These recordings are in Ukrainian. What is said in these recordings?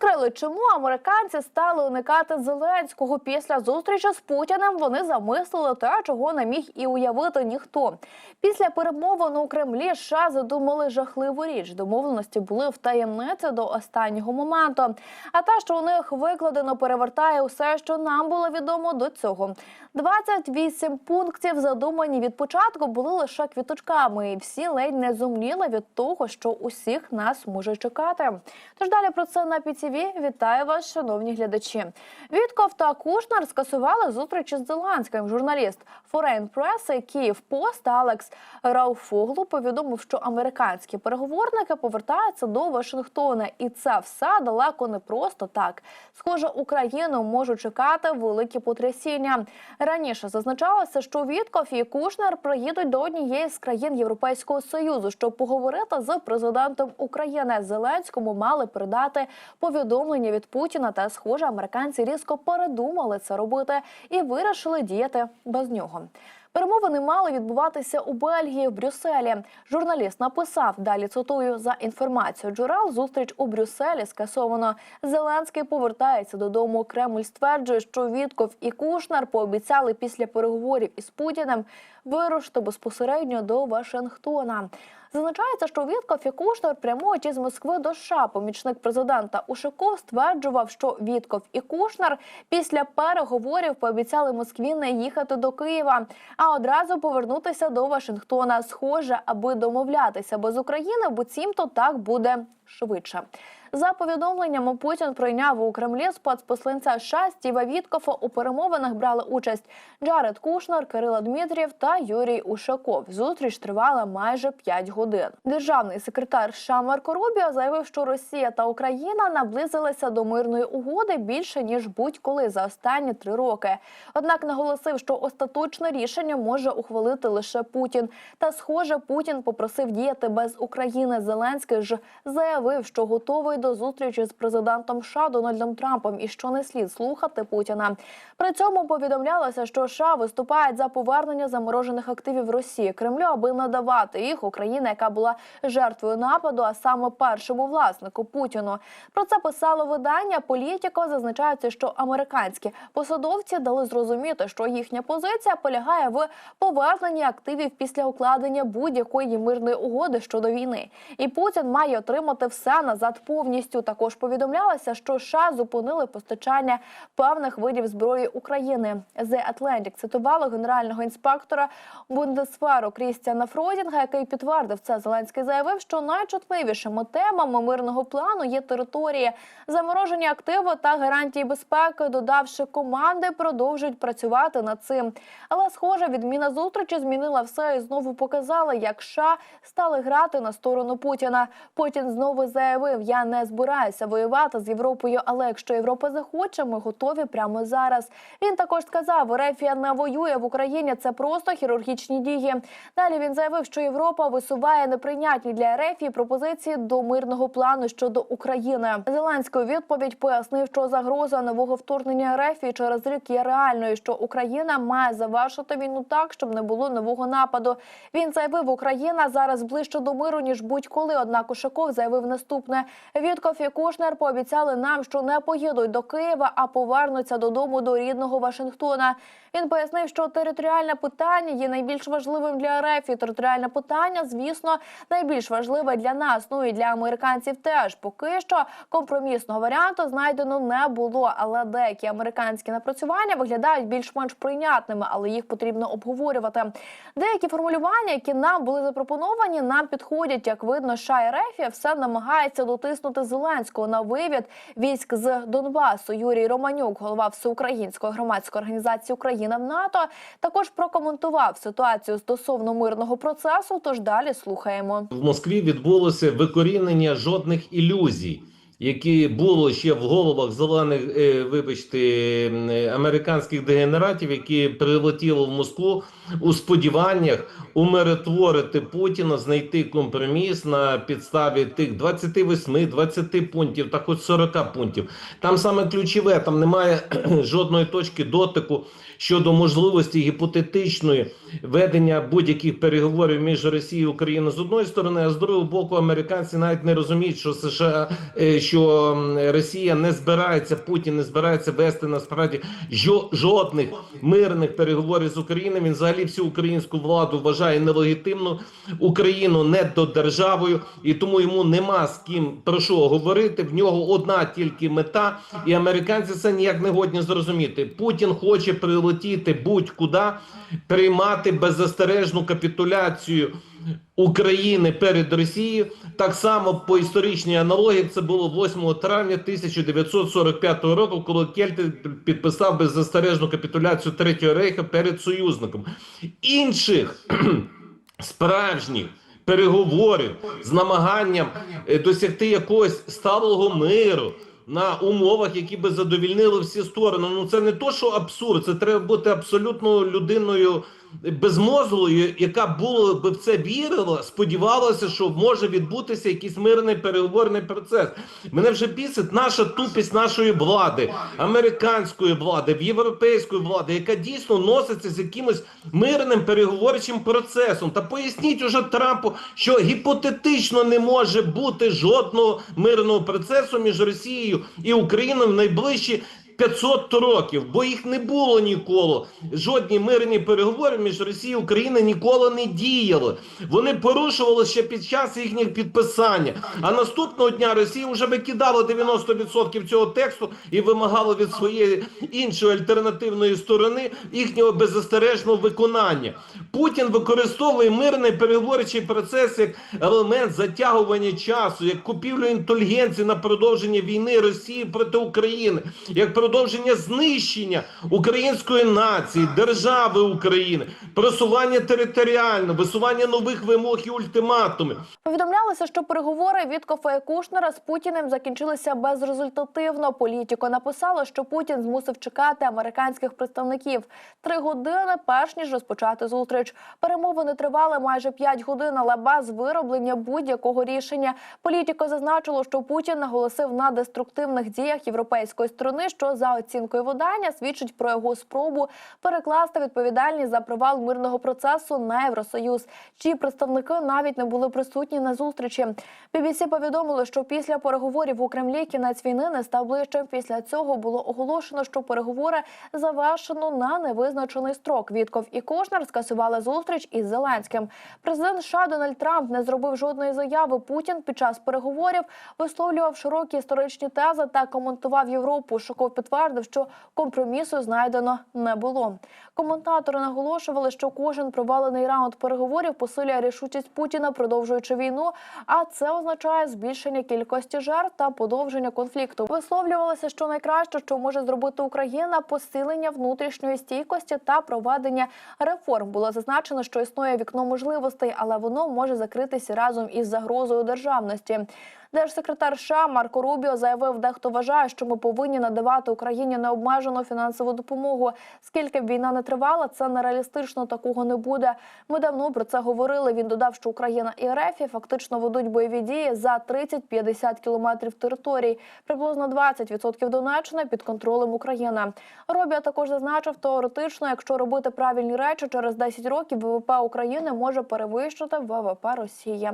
яскраво. Розкрили, чому американці стали уникати Зеленського після зустрічі з Путіним. Вони замислили те, чого не міг і уявити ніхто. Після перемовин у Кремлі США задумали жахливу річ. Домовленості були в таємниці до останнього моменту. А те, що у них викладено, перевертає усе, що нам було відомо до цього. 28 пунктів, задумані від початку, були лише квіточками, і всі ледь не зумніли від того, що усіх нас може чекати. Тож далі про це на ПІТІВІ. Вітаю вас, шановні глядачі. Вітков та Кушнер скасували зустрічі з Зеленським. Журналіст Foreign Press Київ Пост Алекс Рауфоглу повідомив, що американські переговорники повертаються до Вашингтона, і це все далеко не просто так. Схоже, Україну можуть чекати великі потрясіння. Раніше зазначалося, що Вітков і Кушнер приїдуть до однієї з країн Європейського союзу, щоб поговорити з президентом України Зеленському. Мали передати повідомлення від Путіна. Та схоже, американці різко передумали це робити і вирішили діяти без нього. Перемовини мали відбуватися у Бельгії в Брюсселі. Журналіст написав далі. Цитую за інформацією джерел. Зустріч у Брюсселі скасовано. Зеленський повертається додому. Кремль стверджує, що Вітков і Кушнер пообіцяли після переговорів із Путіним вирушити безпосередньо до Вашингтона. Зазначається, що Вітков і Кушнер прямують із Москви до США. Помічник президента Ушаков стверджував, що Вітков і Кушнер після переговорів пообіцяли Москві не їхати до Києва, а одразу повернутися до Вашингтона. Схоже, аби домовлятися без України, буцімто так буде швидше. За повідомленнями Путін прийняв у Кремлі спецпосланця США Стіва Віткофа. У перемовинах брали участь Джаред Кушнер, Кирило Дмитрієв та Юрій Ушаков. Зустріч тривала майже 5 годин. Державний секретар США Марко Рубіо заявив, що Росія та Україна наблизилися до мирної угоди більше ніж будь-коли за останні три роки. Однак наголосив, що остаточне рішення може ухвалити лише Путін. Та, схоже, Путін попросив діяти без України. Зеленський ж заявив, що готовий до зустрічі з президентом США Дональдом Трампом і що не слід слухати Путіна. При цьому повідомлялося, що США виступають за повернення заморожених активів Росії Кремлю, аби надавати їх Україні, яка була жертвою нападу, а саме першому власнику Путіну. Про це писало видання Політіко. Зазначається, що американські посадовці дали зрозуміти, що їхня позиція полягає в поверненні активів після укладення будь-якої мирної угоди щодо війни. І Путін має отримати все назад повністю. Також повідомлялося, що США зупинили постачання певних видів зброї України. The Atlantic цитувало генерального інспектора Бундесферу Крістіана Фройдінга, який підтвердив це. Зеленський заявив, що найчутливішими темами мирного плану є території, заморожені активи та гарантії безпеки, додавши команди, продовжують працювати над цим. Але, схоже, відміна зустрічі змінила все і знову показала, як США стали грати на сторону Путіна. Путін знову заявив: Я не збираюся воювати з Європою, але якщо Європа захоче, ми готові прямо зараз. Він також сказав, Рефія не воює в Україні. Це просто хірургічні дії. Далі він заявив, що Європа висуває неприйнятні для Рефії пропозиції до мирного плану щодо України. Зеленський відповідь пояснив, що загроза нового вторгнення Рефії через рік є реальною. Що Україна має завершити війну так, щоб не було нового нападу. Він заявив, Україна зараз ближче до миру ніж будь-коли. Однак Ушаков заявив наступне: Вітков і Кушнер пообіцяли нам, що не поїдуть до Києва, а повернуться додому до рідного Вашингтона. Він пояснив, що територіальне питання є найбільш важливим для РФ. І Територіальне питання, звісно, найбільш важливе для нас. Ну і для американців теж поки що компромісного варіанту знайдено не було. Але деякі американські напрацювання виглядають більш-менш прийнятними, але їх потрібно обговорювати. Деякі формулювання, які нам були запропоновані, нам підходять. Як видно, США і РФ все намагається дотиснути Зеленського на вивід військ з Донбасу. Юрій Романюк, голова всеукраїнської громадської організації Україна в НАТО, також прокоментував ситуацію стосовно мирного процесу. Тож далі слухаємо. в Москві відбулося викорінення жодних ілюзій, які було ще в головах зелених, е, вибачте, е, американських дегенератів, які прилетіли в Москву у сподіваннях умиротворити Путіна, знайти компроміс на підставі тих 28, 20 пунктів та хоч 40 пунктів. Там саме ключове, там немає жодної точки дотику щодо можливості гіпотетичної ведення будь-яких переговорів між Росією і Україною з одної сторони, а з другого боку, американці навіть не розуміють, що США е, що Росія не збирається, Путін не збирається вести насправді жо- жодних мирних переговорів з Україною. Він взагалі всю українську владу вважає нелегітимну, Україну недодержавою, і тому йому нема з ким про що говорити. В нього одна тільки мета, і американці це ніяк не годні зрозуміти. Путін хоче прилетіти будь-куди, приймати беззастережну капітуляцію. України перед Росією так само по історичній аналогії це було 8 травня 1945 року, коли Кельти підписав беззастережну капітуляцію Третього рейха перед союзником. Інших справжніх переговорів з намаганням е, досягти якогось сталого миру. На умовах, які би задовільнили всі сторони. Ну це не то, що абсурд, це треба бути абсолютно людиною безмозглою, яка було би в це вірила, сподівалася, що може відбутися якийсь мирний переговорний процес. Мене вже бісить наша тупість нашої влади, американської влади, європейської влади, яка дійсно носиться з якимось мирним переговорчим процесом. Та поясніть уже Трампу, що гіпотетично не може бути жодного мирного процесу між Росією і Україною в найближчі 500 років, бо їх не було ніколи. Жодні мирні переговори між Росією і Україною ніколи не діяли. Вони порушували ще під час їхніх підписання. А наступного дня Росія вже викидала 90% цього тексту і вимагала від своєї іншої альтернативної сторони їхнього беззастережного виконання. Путін використовує мирний переговорчий процес як елемент затягування часу, як купівлю інтелігенції на продовження війни Росії проти України, як продовження знищення української нації, держави України, просування територіально, висування нових вимог і ультиматумів. Повідомлялося, що переговори Віткофа і Кушнера з Путіним закінчилися безрезультативно. Політіко написало, що Путін змусив чекати американських представників три години, перш ніж розпочати зустріч. Перемовини тривали майже п'ять годин, але без вироблення будь-якого рішення. Політіко зазначило, що Путін наголосив на деструктивних діях європейської сторони, що за оцінкою видання свідчить про його спробу перекласти відповідальність за провал мирного процесу на Євросоюз. Чиї представники навіть не були присутні на зустрічі. BBC повідомило, що після переговорів у Кремлі кінець війни не став ближчим. Після цього було оголошено, що переговори завершено на невизначений строк. Вітков і Кошнер скасували зустріч із Зеленським. Президент США Дональд Трамп не зробив жодної заяви. Путін під час переговорів висловлював широкі історичні тези та коментував Європу. Шоков підтвердив, що компромісу знайдено не було. Коментатори наголошували, що кожен провалений раунд переговорів посилює рішучість Путіна, продовжуючи війну. А це означає збільшення кількості жертв та подовження конфлікту. Висловлювалося, що найкраще, що може зробити Україна, посилення внутрішньої стійкості та проведення реформ. Було зазначено, що існує вікно можливостей, але воно може закритися разом із загрозою державності. Держсекретар США Марко Рубіо заявив, дехто вважає, що ми повинні надавати Україні необмежену фінансову допомогу. Скільки б війна не тривала, це нереалістично. Такого не буде. Ми давно про це говорили. Він додав, що Україна і РФ фактично ведуть бойові дії за 30-50 кілометрів територій. Приблизно 20% Донеччини під контролем України. Рубіо також зазначив, теоретично, якщо робити правильні речі, через 10 років ВВП України може перевищити ВВП Росії.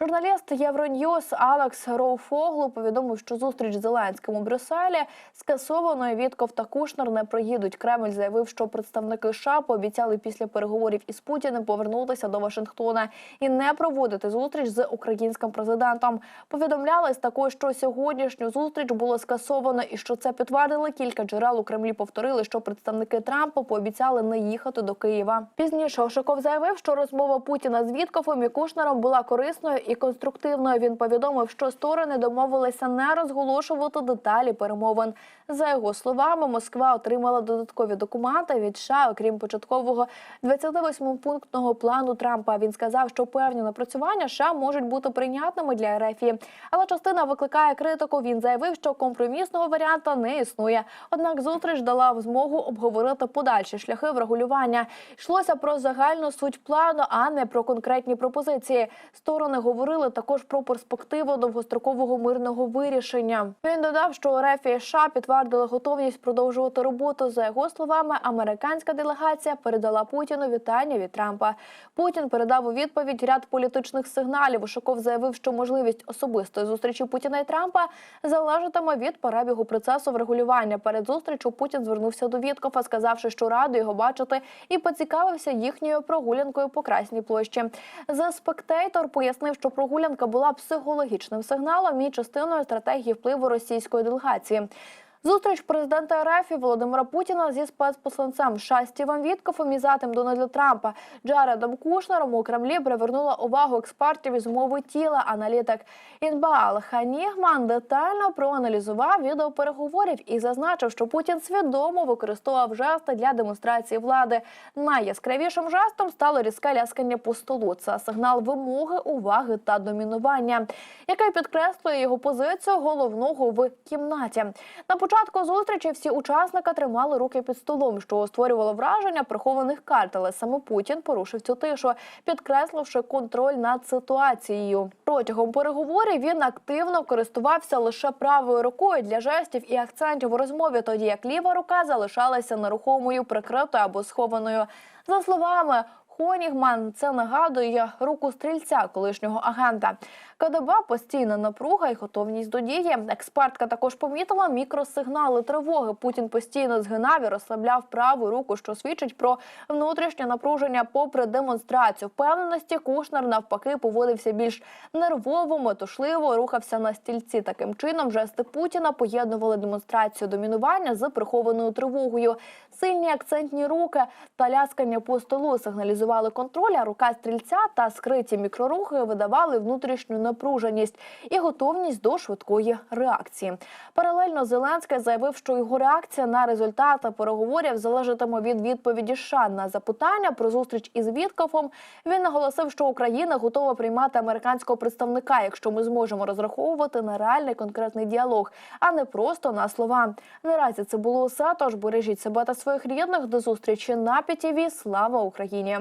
Журналіст Євроньюз Алекс Роуфоглу повідомив, що зустріч Зеленським у Брюсселі скасовано і Вітков та Кушнер не приїдуть. Кремль заявив, що представники США пообіцяли після переговорів із Путіним повернутися до Вашингтона і не проводити зустріч з українським президентом. Повідомлялось також, що сьогоднішню зустріч було скасовано, і що це підтвердили кілька джерел у Кремлі. Повторили, що представники Трампа пообіцяли не їхати до Києва. Пізніше Ошаков заявив, що розмова Путіна з Віткофом і Кушнером була корисною і конструктивною. Він повідомив, що сторони домовилися не розголошувати деталі перемовин. За його словами, Москва отримала додаткові документи від США, окрім початкового 28-пунктного плану Трампа. Він сказав, що певні напрацювання США можуть бути прийнятними для РФ. Але частина викликає критику. Він заявив, що компромісного варіанта не існує. Однак зустріч дала змогу обговорити подальші шляхи врегулювання. Йшлося про загальну суть плану, а не про конкретні пропозиції. Сторони говорили також про перспективу довгострокового мирного вирішення. Він додав, що РФ і США підтвердили готовність продовжувати роботу. За його словами, американська делегація передала Путіну вітання від Трампа. Путін передав у відповідь ряд політичних сигналів. Ушаков заявив, що можливість особистої зустрічі Путіна і Трампа залежатиме від перебігу процесу врегулювання. Перед зустрічю Путін звернувся до Віткофа, сказавши, що радий його бачити, і поцікавився їхньою прогулянкою по Красній площі. The Spectator пояснив, що прогулянка була психологічним сигналом і частиною стратегії впливу російської делегації. Зустріч президента РФ і Володимира Путіна зі спецпосланцем США Стівом Віткофом і затим Дональда Трампа Джаредом Кушнером у Кремлі привернула увагу експертів із мови тіла. Аналітик Інбаал Ханігман детально проаналізував відео переговорів і зазначив, що Путін свідомо використовував жести для демонстрації влади. Найяскравішим жестом стало різке ляскання по столу. Це сигнал вимоги, уваги та домінування, який підкреслює його позицію головного в кімнаті. На початку зустрічі всі учасники тримали руки під столом, що створювало враження прихованих карт. Але саме Путін порушив цю тишу, підкресливши контроль над ситуацією. Протягом переговорів він активно користувався лише правою рукою для жестів і акцентів у розмові, тоді як ліва рука залишалася нерухомою, прикритою або схованою. За словами Хонігман, це нагадує руку стрільця колишнього агента. КДБ постійна напруга і готовність до дії. Експертка також помітила мікросигнали тривоги. Путін постійно згинав і розслабляв праву руку, що свідчить про внутрішнє напруження попри демонстрацію. Впевненості Кушнер навпаки поводився більш нервово, метушливо, рухався на стільці. Таким чином, жести Путіна поєднували демонстрацію домінування з прихованою тривогою. Сильні акцентні руки та ляскання по столу сигналізували контроль, а рука стрільця та скриті мікрорухи видавали внутрішню напруженість і готовність до швидкої реакції. Паралельно Зеленський заявив, що його реакція на результати переговорів залежатиме від відповіді США на запитання про зустріч із Віткофом. Він наголосив, що Україна готова приймати американського представника, якщо ми зможемо розраховувати на реальний конкретний діалог, а не просто на слова. Наразі це було усе. Тож бережіть себе та своїх рідних до зустрічі на ПІТІВІ. Слава Україні!